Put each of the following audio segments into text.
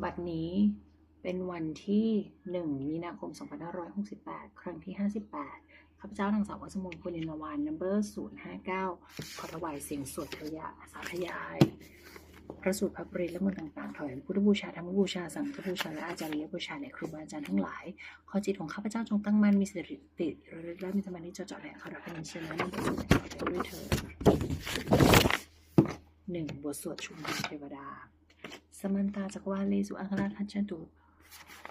บัดนี้เป็นวันที่ 1 มีนาคม 2568 ครั้งที่ 58 ข้าพเจ้านางสาววัสมนคุณินวานนัมเบอร์059 ขอถวายเสียงสวดทยาสาธยาย พระสูตรพระปริและมนต์ต่างๆถวายพุทธบูชาธรรมบูชา สังฆบูชา และอาจารย์บูชาในครูบาอาจารย์ทั้งหลาย ขอจิตของข้าพเจ้าจงตั้งมั่นมีสติติระลึกและมีสมาธิจดจ่อแหล่ขอรับเป็นเชิญและนำบทสวดด้วยเถิดหนึ่งบทสวดชุมนุมเทวดา สมันตาจักวาเลสุอังคราทัชตุ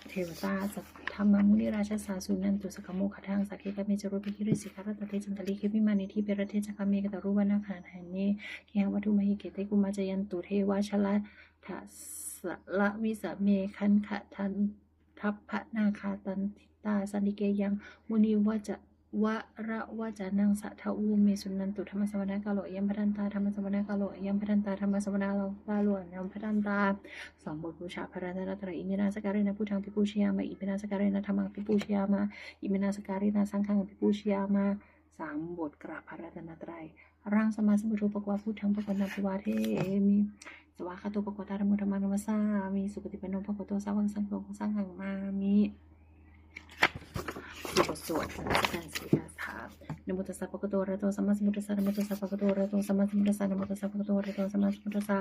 เทวตาสัทธรรมมุนิราชสาสุนันตุสกโมขทังสักเคกเมจรุปิคิริสิกาตตะเทจันตลิคิวิมานิทิเปรเทจักเมกตรุวนาคานหันเนเคหวัตุมหิเกเตกุมาจยันตุเทวาชละทัสละวิสเมคันขะทันทัพพะนาคาตันทิตาสันติเกยังมุนิวจะ วะระวะจานังสัทธาอูเมสุนันตุธรรมสวนา กาโลยัมพันตาธรรมสวนา กาโลยัมพันตาธรรมสวนาโลกาโลยัมพันตาสองบทบูชาพระรัตนตรัยอิมินาสการินาพุทธังพิปูชยามาอิมินาสการินาธรรมังพิปูชยามาอิมินาสการินาสังฆังพิปูชยามาสามบทกราบพระรัตนตรัยร่างสมาสมุทรปกวาพุทธังปกวนาภิวาเทมีสวากาโตปกวตารมุธรรมานุมัสสามีสุปฏิปนโนปกวโตสาวังสังโฆสังฆังมามิบท สวดพระราชการสีกาถานโมตัสสะภะคะวะโตอะระหะโตสัมมาสัมพุทธัสสะนโมตัสสะภะคะวะโตอะระหะโตสัมมาสัมพุทธัสสะนโมตัสสะภะคะวะโตอะระหะโตสัมมาสัมพุทธัสสะ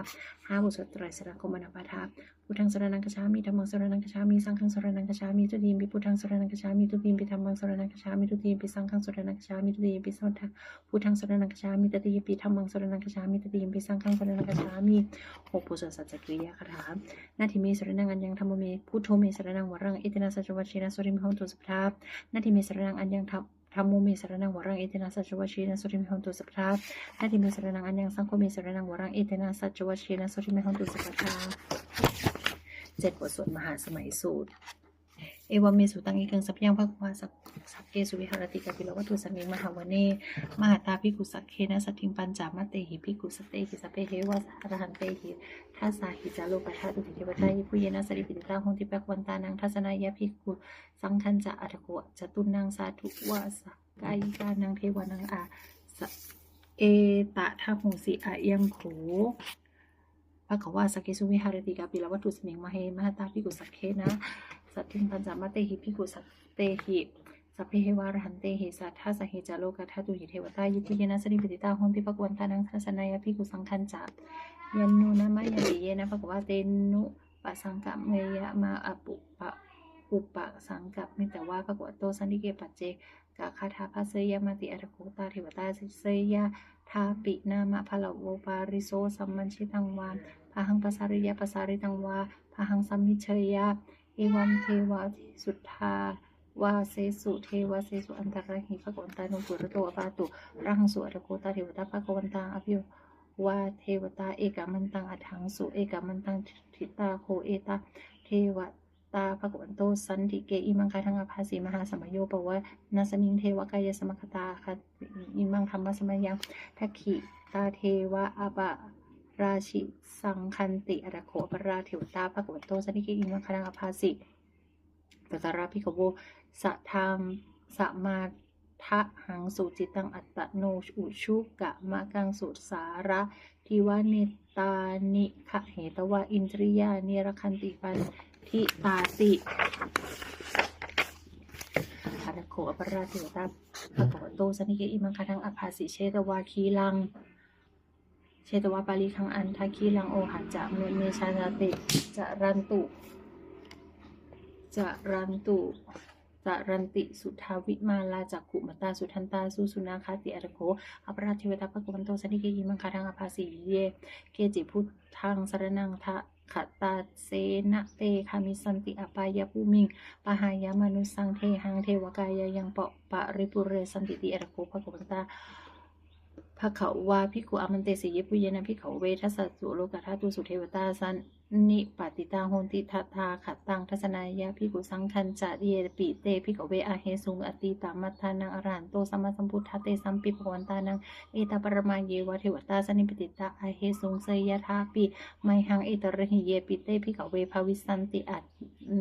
ห้าบทสวดไตรสรณคมนาปาทาพุทธังสรณังคัจฉามิธัมมังสรณังคัจฉามิสังฆังสรณังคัจฉามิตุติยมปิพุทธังสรณังคัจฉามิตุติยมปิธัมมังสรณังคัจฉามิตุติยมปิสังฆังสรณังคัจฉามิตุติยมปิสังฆังพุทธังสรณังคัจฉามิตติยมปิธัมมังสรณังคัจฉามิตุติยมปิสังฆังสรณังคัจฉามิหกบทสวดสัจจกิริยาคาถานาทิเมสรณังอัญญังธรรมเมพุทโธเมสรณังวรังอิตินาสัจวัชเชนะสริมหังตุสัพพนาทีเมสรนังอันยังธรรมธรรมโมเมสรนังวรังเอเตนะสัจวชีนะสุริมหันตุสัพพะนาทีเมสรนังอันยังสังคมเมสรนังวรังเอเตนะสัจวชีนะสุริมหันตุสัพพะเจ็ดบทสวดมหาสมัยสูตร เอวเมสุตังเอกังสัพยังภะควาสัพสัพเกสุวิหารติกาปิโลวัตุสมิงมหาวเนมหาตาภิกุสักเคนะสัตถิงปัญจามะเตหิภิกุสเตหิสพเพเทวะสหรหันเตหิทัสสาหิจาโลปัฏฐาตุถิเทวตายิปุเยนะสริปิติตาหงติปะควันตานังทัศนายะภิกุสังคัญจะอัตโกะจตุนังสาธุวะสกายิกานังเทวานังอาสเอตะทะหงสิอะยังโขพระกว่าสกเกสุวิหารติกาปิลวัตุสมิงมหาเหมหาตาภิกุสักเคนะ สัตถิงปัญจามะเตหิภิกุสัตเตหิสัพเพเหวารหันเตหิสัทธาสหิจาโลกทัตุหิเทวตายิปุเยนะสริปติตาหงติปกวันตานังทัศนายะภิกุสังคัญจัยันโนนะมะยันติเยนะภะคะวะเตนุปะสังกะเมยะมาอปุปะปุปะสังกะมิแต่ว่าภะคะวะโตสันติเกปัจเจกะคาถาภาเสยะมาติอัตโคตาเทวตาเสยะทาปินามะพะละโวปาริโสสัมมันชิตังวาพาหังปสาริยะปสาริตังวาพาหังสัมมิเชยะ เอวัมเทวาสุทธาวาเสสุเทวาเสสุอันตรหิภะกวันตานุปุระโตอปาตุรังสุอัตโกตาเทวตาภะกวันตาอภิวาเทวตาเอกามันตังอัถังสุเอกามันตังทิตาโคเอตาเทวตาภะกวันโตสันติเกอิมังคาทังอภาสีมหาสมโยปวะนาสมิงเทวกายสมคตาคัอิมังธรรมสมยังทักขิตาเทวะอาบะ ราชิสังคันติอรโคปราเทวตาภะกวันโตสันติเกอิมังคาทังอภาสีตตาราภิกขโวสะทางสะมาทะหังสุจิตังอัตตโนอุชุกะมะกังสุสาระทิวานิตานิขะเหตวะอินทริยานิรคันติปันทิตาติภารโคอปราเทวตาภะกวโตสนิเกอิมังคทังอภาสิเชตวาคีลัง เชตวาปาลีคังอันทาคีลังโอหัจจะเมเมชานาติจะรันตุจะรันตุจะรันติสุทาวิมาลาจักขุมตาสุทันตาสุสุนาคาติอรโคอปราเทวตาภกวันโตสันติเกยิมังคาทังอภาสีเยเกจิพุทธังสรนังทะขะตาเสนะเตคามิสันติอปายาภูมิงปหายามนุสังเทหังเทวกายายังเปาะปะริปุเรสันติติอรโคภกวันตา ภะเขาวาพิกุอมันเตสิยปุเยนะพิเขาเวทัสสุโลกธาตุสุเทวตาสันนิปติตาโหติทัตทาขัดตังทัศนายะพิกุสังคันจะเยปิเตพิเขาเวอาเฮสุงอติตามัทธานังอรหันโตสัมมาสัมพุทธเตสัมปิภวันตานังเอตาปรมาเยวะเทวตาสนิปติตาอาเฮสุงเสยทาปิไมหังเอตระหิเยปิเตพิเขาเวภาวิสันติอัต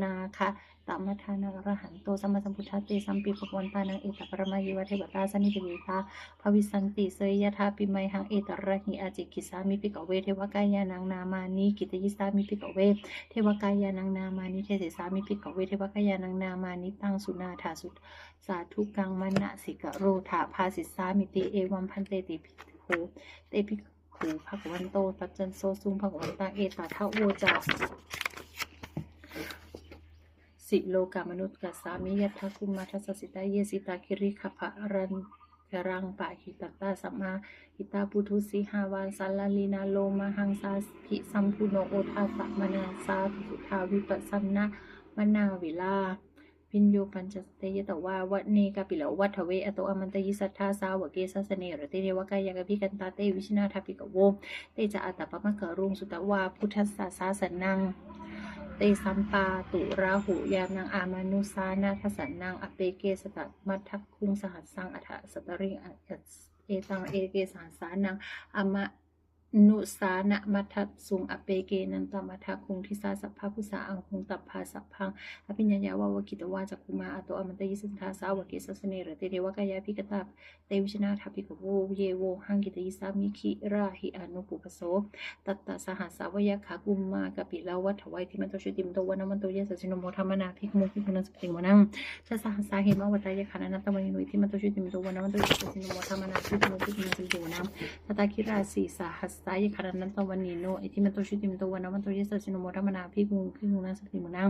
นาคะ ตมทานังอรหันโตสัมมาสัมพุทธเตสัมปีปวันตานังเอตปรมายิวะเทวตาสนิติวิตาภวิสันติเสยยะธาปิไมหังเอตระหิอาจิกิสามิปิกเวเทวกายานังนามานิกิตยิสามิปิกเวเทวกายานังนามานิเทเสสามิปิกเวเทวกายานังนามานิตังสุนาถาสุสาธุกังมณะสิกะโรธาภาสิสามิติเอวัมพันเตติภิกขุเตภิกขุภควันโตตัจจันโซซุงภควันตาเอตาทะโวจา สิโลกามนุษย์กัสสามิยัตถคุมาทัสสิตาเยสิตาคิริขภะรันกรังปะหิตตาสัมมาหิตาปุถุสิหาวาสัลลลีนาโลมาหังสาภิสัมพุโนโอทาสะมนาสาธุทาวิปัสสนะมนาวิลาพินโยปัญจสเตยตวาวัเนกาปิโลวัฏเวอโตอมันตยิสัทธาสาวกเกสสเนรติเทวกายกพิกันตาเตวิชนาทาปิกโวเตจะอัตตปะมะกะรุงสุตวาพุทธสสาสาสนัง เตสัมปาตุราหูยามนางอามานุสานาทสันนางอเปเกสตัมัททักคุงสหัสสังอัฏฐสตริงอัตเอตังเอเกสหัสสานังอมะ นุสานะมัทัสุงอเปเกนันตมัททักคุงทิสาสัพพะพุสาอังคุงตัพพาสัพพังอภิญญายาวาวกิตวาจักคุมาอโตอมันตยิสัทธาสาวกเกสสเนรติเทวกายาพิกตาเตวิชนาทาปิกโวเยโวหังกิตยิสามิคิราหิอนุปุปโสตัตตะสหัสสาวยขากุมมากะปิลาวัฏวัยทิมันโตชุติมโตวนามันโตเยสสินโมธรรมนาภิกมุภิกขุนัสปิงวนังชะสหัสสาเหมวัตายขานันตมัยนุยทิมันโตชุติมโตวนามันโตเยสสินโมธรรมนาภิกมุภิกขุนัสปิงวนังตตาคิราสีสหัสสายขานันตวันนีโนอิทิมันโตชุติมโตวนามันโตเยสสินโมธรรมนาภิกมุภิกขุนัสปิงวนัง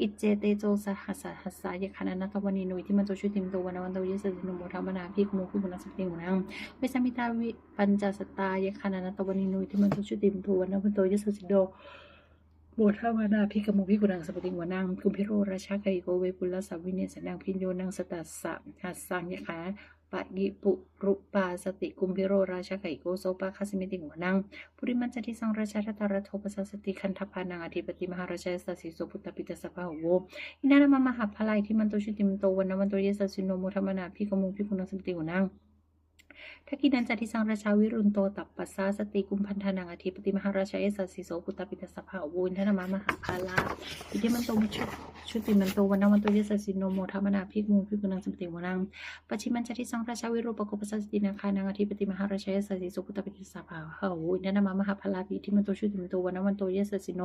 อิเจเตโจสหัสหัสสายขานันตวันนีโนอิทิมันโตชุติมโตวนามันโตเยสสินโมธรรมนาภิกมุภิกขุนัสปิงวนังเวสมิตาวิปัญจสตายคานานาตวนินุยที่มันทุชุติมทวนนะพันโตยสสิโดโบทาวานาพิกมุพิกุนังสปติงวนังกุมพิโรราชาไกโกเวปุลสัพวิเนสนังพิญโยนังสตัสสะหัสสังยขา ปะยิปุรุปาสติกุมพิโรราชาไกโกโซปาคาสมิติหัวนังปุริมันจติสังราชาทัตรโทปสัสสติคันทพานังอธิปติมหาราชาสัสสิโสพุตปิตสภาโวอินานามามหาพลายที่มันโตชุติมโตวันนวันโตเยสสิโนโมธรรมนาพิกมุงพิคุณังสมติหัวนัง ทักกินันจัติสังราชาวิรุณโตตัปปัสสาสติกุมพันธนังอธิปติมหาราชาเอสสิโสปุตปิตสภาวุนทนามามหาภาลาอิทิมันโตชุชุติมันโตวันนวันโตเยสสิโนโมธรรมนาพิกมุงพิกุนังสมติวนังปัจฉิมันจัติสังราชาวิรูปกปสัสตินาคานังอธิปติมหาราชาเอสสิโสปุตปิตสภาวุนทนามามหาภาลาอิทิมันโตชุติมันโตวันนวันโตเยสสิโน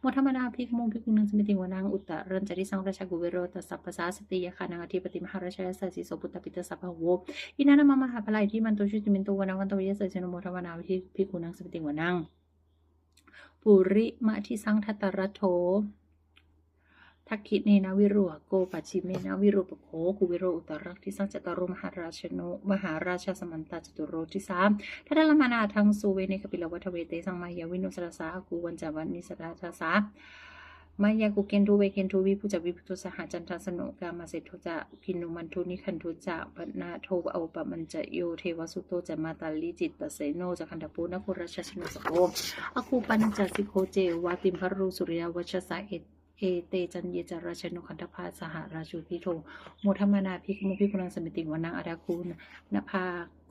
โมธรรมนาพิกมุงพิกุนังสมติวนังอุตตรันจัติสังราชากุเวโรตัสสะปัสสาสติยาคานังอธิปติมหาราชาเอสสิโสปุตปิตสภาวุอินานามามหาพลายที่มันโตชุติมินโตวนาวันโตเยเสชนโมทวนาวิธิพิกุนังสปิติงวนังปุริมะทิสังทัตตระโททักขิเนนาวิรหโกปัจิเมนาวิโรปโคกุวิโรอุตรักทิสังจตารมหาราชโนมหาราชสมันตาจตุโรทิสามทัตละมานาทังสุเวเนกปิลวัฏเวเตสังมายาวินุสรสากูวันจาวันนิสราชาสา มายากุเกนทูเวเกนทูวิพุจวิพุตุสหจันทสนุกามาเสทุจะพินุมันทุนิคันทุจะปนาโทอาปมันจะโยเทวสุโตจะมาตาลิจิตตเสโนจะคันตปูนคุราชชนุสโออคูปัญจสิโคเจวาติมพรุสุริยวัชสาเอเอเตจันเยจาราชนุคันธพาสหราชูพิโทโมธรรมนาพิกมุพิกุลังสมิติวนังอาดาคูนนภา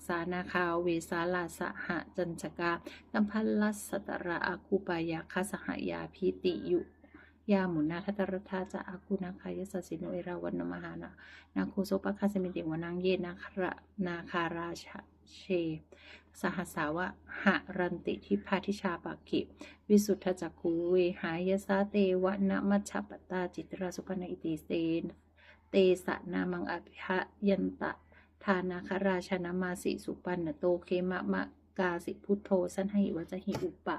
สานาคาเวสาลาสหจันจกากัมพัลลัสสตระอาคูปายาคสหยาพิติยุ ยาหมุนาทัตรธาจะอากุนาคายสสิโนเอราวันนมหานานาโคโซปะคาสมิติวนังเยนาคระนาคาราชเช สหัสสาวะหะรันติทิพาทิชาปากิวิสุทธจักคูเวหายสาเตวะนะมัชปตาจิตราสุปนอิติเสนเตสะนามังอภิหยันตะทานาคราชนามาสิสุปันโตเคมะมะ กาสิพุทโธสันหิวัจหิอุปะ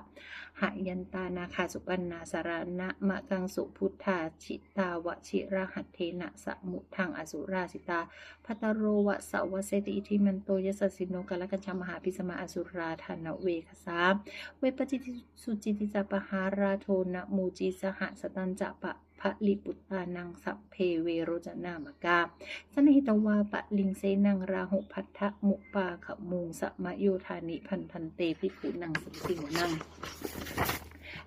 หายันตานาคาสุปันนาสารณะมะกังสุพุทธาชิตาวชิระหัตเทนะสมุทังอสุราสิตาพัตโรวะสาวเสติอิทิมันโตยสสสินโนกาลกัญชามหาพิสมาอสุราธานเวคสาเวปจิติสุจิติจปหาราโทนะมูจิสหสตันจะปะ ลิปุตตานังสัพเพเวโรจนามกาสนหิตวาปะลิงเซนังราหุพัทธมุปาขมุงสมโยธานิพันพันเตภิกขุนังสติวนัง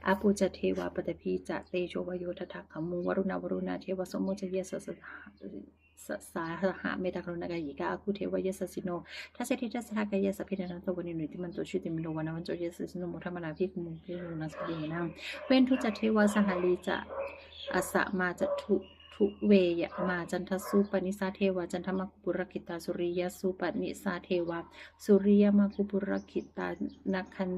อาปูจเทวาปตพีจะเตโชวโยททักขมุงวรุณาวรุณาเทวสมโมจเยสสสสาหะเมตากรุณากายิกาอาคูเทวายสสิโนทัสติทัสทากายสพินันตวันนินุติมันโตชุติมิโนวันวันโจเยสสิโนมุธมนาภิกมุงพิรุณสตินังเวนทุจเทวาสหลีจะ อสะมาจะทุทุเวยมาจันทสุปนิสาเทวาจันทมกุปุรคิตาสุริยสุปนิสาเทวาสุริยมกุปุรคิตานักขัน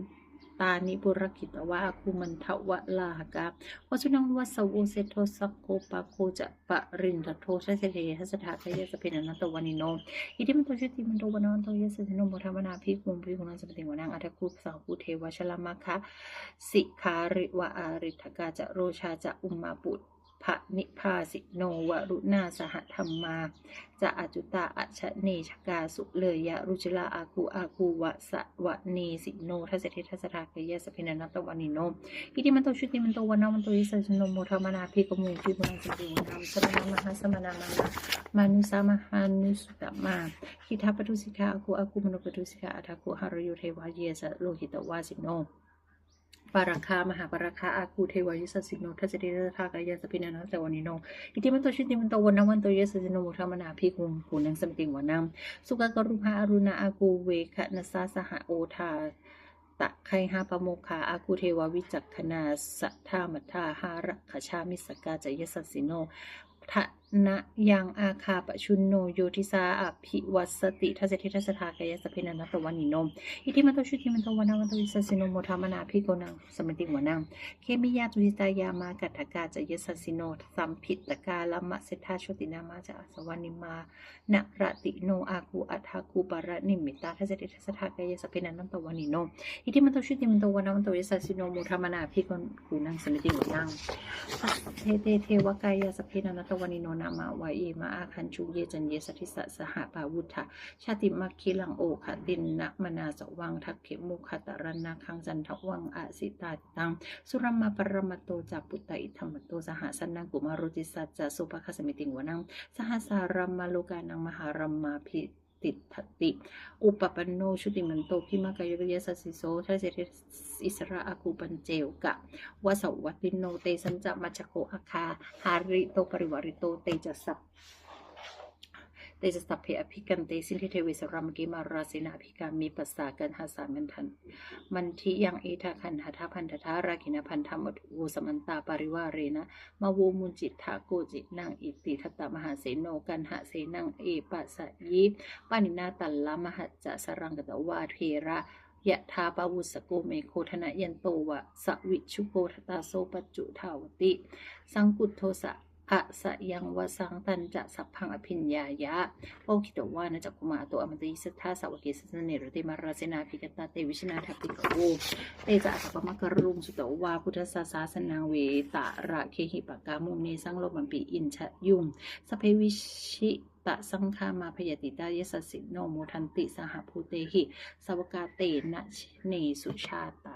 ตานิบุรกิตวะอาคุมันทวะลาหกาวชุนังวัสวุเซโทสักโคปะโคจะปะรินทโทชัสเทหัสถาคยสเพนันตวานิโนอิทิมันตุชิติมันโตวันนันโตยสสิโนโมทามนาภิกุมภิกุณาสปติวนังอัตคุปสังคุเทวชลามะคะสิคาริวะอาริทกาจะโรชาจะอุมมาปุต พระนิพาสิโนวรุณาสหธรรมา จะอจุตาอัชเนชกาสุเลยะรุจลาอากูอากูวะสะวะเนสิโนทัสเททัสทากยสพินันตวานิโนอิติมันโตชุติมันโตวันนามันโตยสสิโนโมทามนาภิกุมภิกุณาสปติวนังสมณมหาสมณมานามานุสามหานุสุตมาหิทาปทุสิกาอากูอากูมโนปทุสิกาอัตถกุหารโยเทวาเยสโลหิตวาสิโน ปาราคามหาปาราคาอากูเทวายุสสิโนทัสเดทากายาสปินานาแต่วันนิโนอิติมันโตชิติมันโตวันนวันโตเยสสิโนมุทามนาภิกุมปุนังสมติงวานามสุกากรุภาอรุณาอากูเวคะนสาสหโอทาตะไคหาปโมคาอากูเทวาวิจักขณาสัทธามัทธาหาระขชามิสกาจยสัสสิโน ทะนะยังอาคาปชุนโนโยทิสาอภิวัสติทัสเททัสทากายสเพนันตวันิโนอิทิมันโตชุติมันโตวนาวันโตวิสัสสิโนโมทามนาภิโกนังสมติงวนังเคมิยาตุหิตายามากัตถกาจะยสัสิโนสัมพิตกาลมะเสทาโชตินามาจะอสวานิมานะรติโนอากูอัฐากูปาระนิมิตาทัสเททัสทากายสเพนันตวันิโนอิทิมันโตชุติมันโตวนาวันโตวิสัสสิโนโมทามนาภิโกนังสมติงวนังเทเตเทวกายาสเพนันตวานิโนนามาวาเอมาอาคันชูเยจันเยสทิสะสหปาวุธะชาติมัคคิลังโอขะตินนะมนาสวังทักเขมุขตะรนาคังจันทวังอาสิตาตังสุรมาปรมาโตจัปุตตะอิธรรมโตสหสันนังกุมารุจิสัจจะสุภคสมิติงวนังสหสารัมมาโลกานังมหารัมมาพิ ติทติ อุปปันโนชุติมันโตพิมากายวิยสัสสิโสทัศเสริอิสระอากูปัญเจวกะวสวัตินโนเตสัญจะมัชโคอาคาหาริโตปริวาริโตเตจะสัพ เตจะสัพเพอภิกันเตสินทิเทวิสรามกิมาราสินาภิกามีปัสสากันหาสามันทัน มันทิยังเอทาคันหาทาพันธทาราคินาพันธมตุโวสมันตาปริวาเรนะมาโวมุนจิตทาโกจินังอิติทัตตมหาเสโนกันหะเสนังเอปัสสยิปานินาตัลละมหัจจะสรังกตวาเทระยะทาปาวุสโกเมโคธนะยันโตวะสวิชุโกทตาโซปัจจุทาวติ สังกุตโทสะ อะสะยังวสังตันจะสัพพังอภิญญายะโอคิโตวานะจักกุมาตัวอมตยิสัทธาสาวกิสัสเนรติมาราเสนาภิกตาเตวิชนาทัพปิกโอเตจะอัปปมะกรุงสุตวาพุทธศาสาสนังเวตาระเคหิปกามุเนสังโลมันปีอินชะยุงสเพวิชิตะสังฆามาพยติตายสสสิโนโมทันติสหภูเตหิสวกาเตนะเนสุชาตา